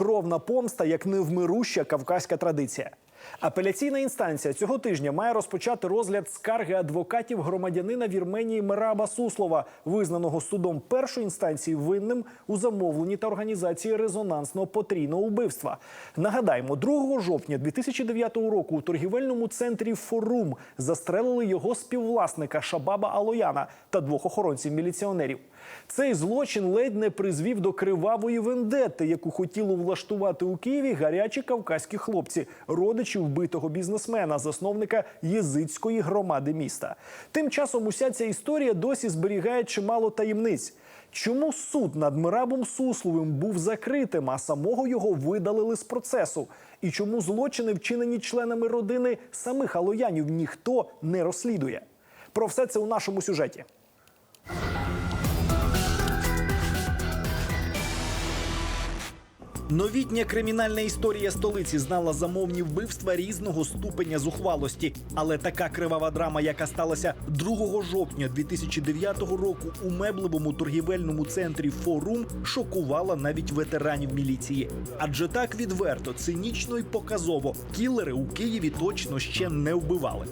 Кровна помста як невмируща кавказька традиція. Апеляційна інстанція цього тижня має розпочати розгляд скарги адвокатів громадянина Вірменії Мераба Суслова, визнаного судом першої інстанції винним у замовленні та організації резонансного потрійного вбивства. Нагадаємо, 2 жовтня 2009 року у торгівельному центрі Форум застрелили його співвласника Шабаба Алояна та двох охоронців міліціонерів. Цей злочин ледь не призвів до кривавої вендетти, яку хотіли влаштувати у Києві гарячі кавказькі хлопці, родичі вбитого бізнесмена, засновника єзицької громади міста. Тим часом уся ця історія досі зберігає чимало таємниць. Чому суд над Мирабом Сусловим був закритим, а самого його видалили з процесу? І чому злочини, вчинені членами родини самих алоянів, ніхто не розслідує? Про все це у нашому сюжеті. Новітня кримінальна історія столиці знала замовні вбивства різного ступеня зухвалості. Але така кривава драма, яка сталася 2 жовтня 2009 року у меблевому торгівельному центрі Форум, шокувала навіть ветеранів міліції. Адже так відверто, цинічно і показово кілери у Києві точно ще не вбивали.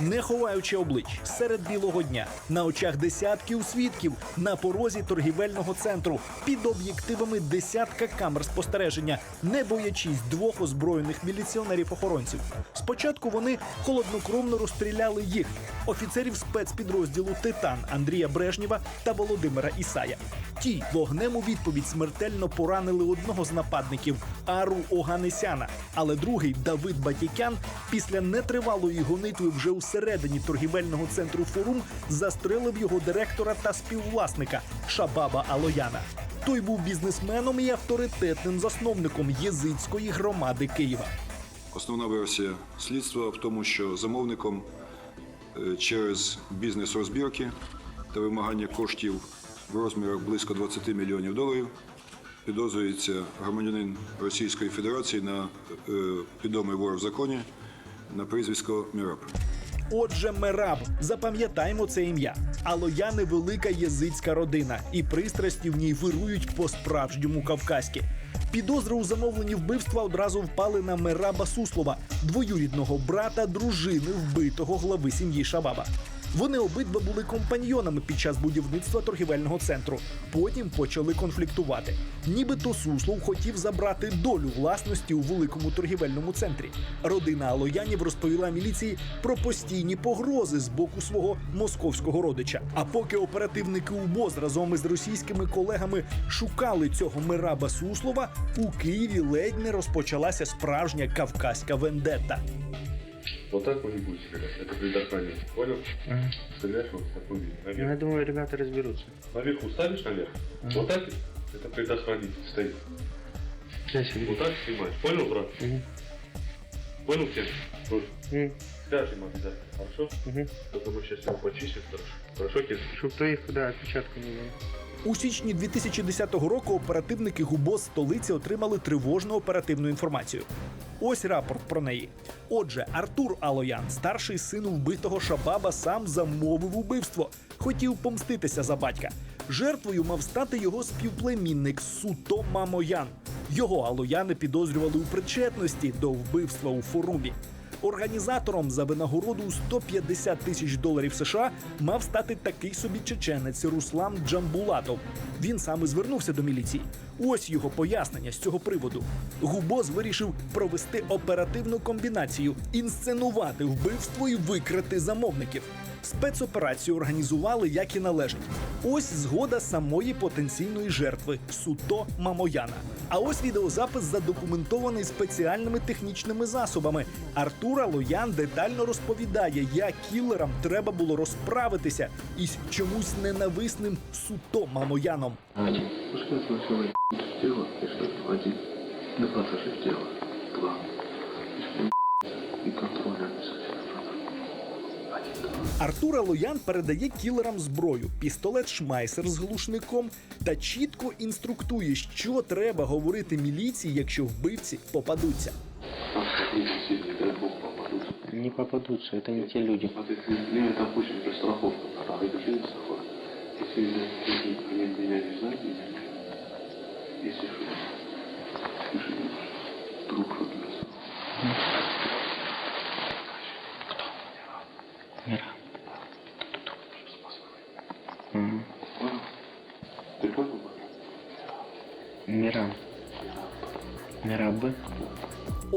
Не ховаючи облич серед білого дня на очах десятків свідків на порозі торгівельного центру під об'єктивами десятка камер спостереження, не боячись двох озброєних міліціонерів-охоронців. Спочатку вони холоднокровно розстріляли їх офіцерів спецпідрозділу Титан Андрія Брежнєва та Володимира Ісая. Ті вогнем у відповідь смертельно поранили одного з нападників Ару Оганесяна, але другий Давид Батікян після нетривалої гонитви вже у середині торгівельного центру Форум застрелив його директора та співвласника Шабаба Алояна. Той був бізнесменом і авторитетним засновником єзицької громади Києва. Основна версія слідства в тому, що замовником е, через бізнес-розбірки та вимагання коштів в розмірах близько 20 мільйонів доларів підозрюється громадянин Російської Федерації на е, відомий вор в законі на прізвисько Міраб. Отже, Мераб, запам'ятаймо це ім'я. Алояни велика єзицька родина, і пристрасті в ній вирують по-справжньому кавказьки. Підозри у замовленні вбивства одразу впали на Мераба Суслова, двоюрідного брата дружини вбитого глави сім'ї Шабаба. Вони обидва були компаньйонами під час будівництва торгівельного центру. Потім почали конфліктувати. Нібито Суслов хотів забрати долю власності у великому торгівельному центрі. Родина Алоянів розповіла міліції про постійні погрози з боку свого московського родича. А поки оперативники УБОЗ разом із російськими колегами шукали цього Мираба Суслова, у Києві ледь не розпочалася справжня кавказька вендетта. Вот так вы не будете стрелять. Это предохранитель. Понял? Стреляешь вот так вы Ну, наверх. я думаю, ребята разберутся. Наверху ставишь наверх. Вот так это предохранитель стоит. Сейчас я Вот так снимаешь. Понял, брат? Мгм. Понял, Кен? Вот. Мгм. Скажем обязательно. Хорошо? Мгм. Только мы сейчас его почистим хорошо. Хорошо, Кен? Чтоб твоих, да, отпечатков не было. У січні 2010 року оперативники ГУБОЗ столиці отримали тривожну оперативну інформацію. Ось рапорт про неї. Отже, Артур Алоян, старший син вбитого Шабаба, сам замовив убивство. Хотів помститися за батька. Жертвою мав стати його співплемінник Суто Мамоян. Його алояни підозрювали у причетності до вбивства у форумі. Організатором за винагороду у 150 тисяч доларів США мав стати такий собі чеченець Руслан Джамбулатов. Він саме звернувся до міліції. Ось його пояснення з цього приводу. Губоз вирішив провести оперативну комбінацію, інсценувати вбивство і викрити замовників. Спецоперацію організували як і належить. Ось згода самої потенційної жертви Суто Мамояна. А ось відеозапис задокументований спеціальними технічними засобами. Артура Лоян детально розповідає, як кілерам треба було розправитися із чомусь ненависним Суто Мамояном. Один. Пускай сначала Артура Лоян передає кілерам зброю, пістолет Шмайсер з глушником та чітко інструктує, що треба говорити міліції, якщо вбивці попадуться. Не дай бог попадут. Не попадутся, это не те люди. Вот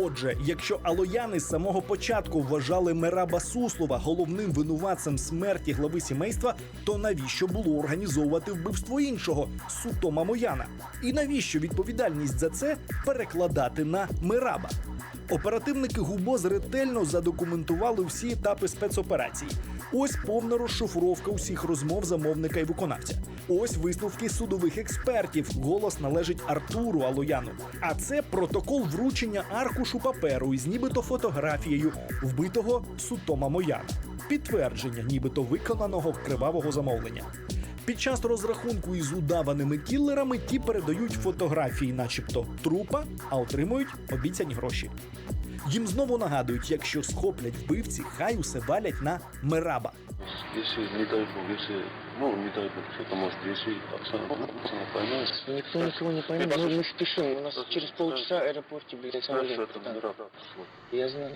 Отже, якщо алояни з самого початку вважали Мераба Суслова головним винуватцем смерті глави сімейства, то навіщо було організовувати вбивство іншого Сутома Мояна? І навіщо відповідальність за це перекладати на Мераба? Оперативники ГУБОЗ ретельно задокументували всі етапи спецоперації. Ось повна розшифровка усіх розмов замовника і виконавця. Ось висновки судових експертів. Голос належить Артуру Алояну. А це протокол вручення аркушу паперу із нібито фотографією вбитого Сутома Мояна. Підтвердження, нібито виконаного кривавого замовлення. Під час розрахунку із удаваними кілерами ті передають фотографії, начебто трупа, а отримують обіцяні гроші. Їм знову нагадують, якщо схоплять вбивці, хай усе валять на Мераба. Если, не дай бог, если, ну, не дай бог, что-то может, если Оксана, Оксана поймет, Никто ничего не поймет. Мы, мы спешим. У нас через полчаса аэропорт, блядь, знаешь, самолет. это Да. не рада пришло. Я знаю.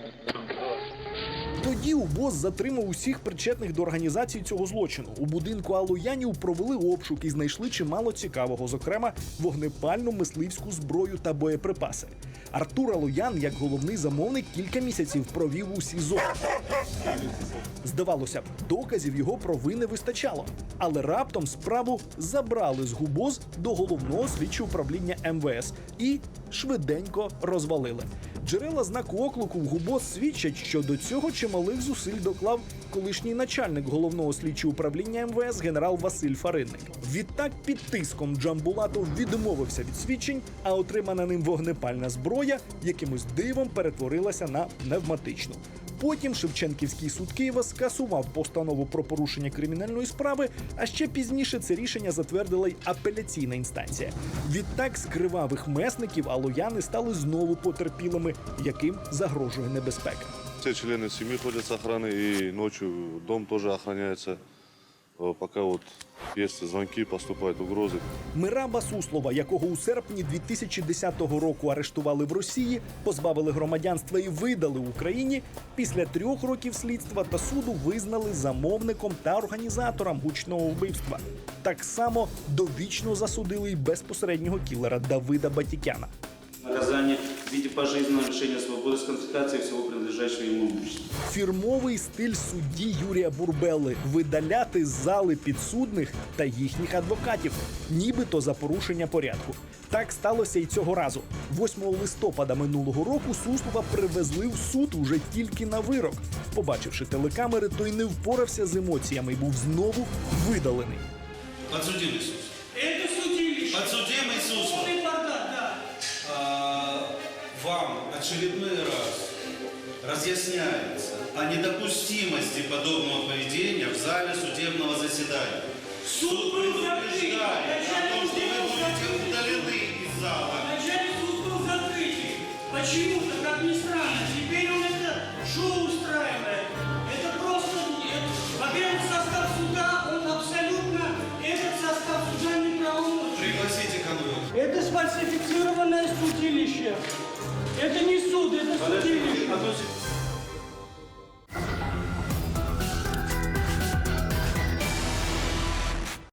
Тоді УБОС затримав усіх причетних до організації цього злочину. У будинку Алоянів провели обшук і знайшли чимало цікавого, зокрема вогнепальну мисливську зброю та боєприпаси. Артур Алоян, як головний замовник, кілька місяців провів у СІЗО. Здавалося б, доказів його провини вистачало, але раптом справу забрали з ГУБОЗ до головного слідчого управління МВС і швиденько розвалили. Джерела знаку оклику в ГУБОЗ свідчать, що до цього чималих зусиль доклав колишній начальник головного слідчого управління МВС генерал Василь Фаринник. Відтак під тиском Джамбулатов відмовився від свідчень, а отримана ним вогнепальна зброя якимось дивом перетворилася на пневматичну. Потім Шевченківський суд Києва скасував постанову про порушення кримінальної справи, а ще пізніше це рішення затвердила й апеляційна інстанція. Відтак з кривавих месників алояни стали знову потерпілими, яким загрожує небезпека. Все члени сім'ї ходять з охорони і ночі дом теж охраняется. Э, Пока вот есть звонки, поступают угрозы. Мираба Суслова, якого у серпні 2010 року арештували в Росії, позбавили громадянства і видали Україні. Після трьох років слідства та суду визнали замовником та організатором гучного вбивства. Так само довічно засудили й безпосереднього кілера Давида Батікяна. Наказание в виде пожизненного лишения свободы с конфискацией всего принадлежащего ему имущества. Фірмовий стиль судді Юрія Бурбели видаляти з зали підсудних та їхніх адвокатів, нібито за порушення порядку. Так сталося і цього разу. 8 листопада минулого року Суслова привезли в суд уже тільки на вирок. Побачивши телекамери, той не впорався з емоціями і був знову видалений. Подсудимый Иисус. Это судилище. Подсудимый Иисус. Вам очередной раз разъясняется о недопустимости подобного поведения в зале судебного заседания. Суд был закрыт. предупреждает о том, что вы будете удалены из зала. Начальник суд был закрытый. Почему-то, как ни странно, теперь он это шоу устраивает. Это просто, во-первых, состав суда, он абсолютно, этот состав суда неправомочен. Пригласите конвой. Это сфальсифицированное судилище. Это не суд, это судилище.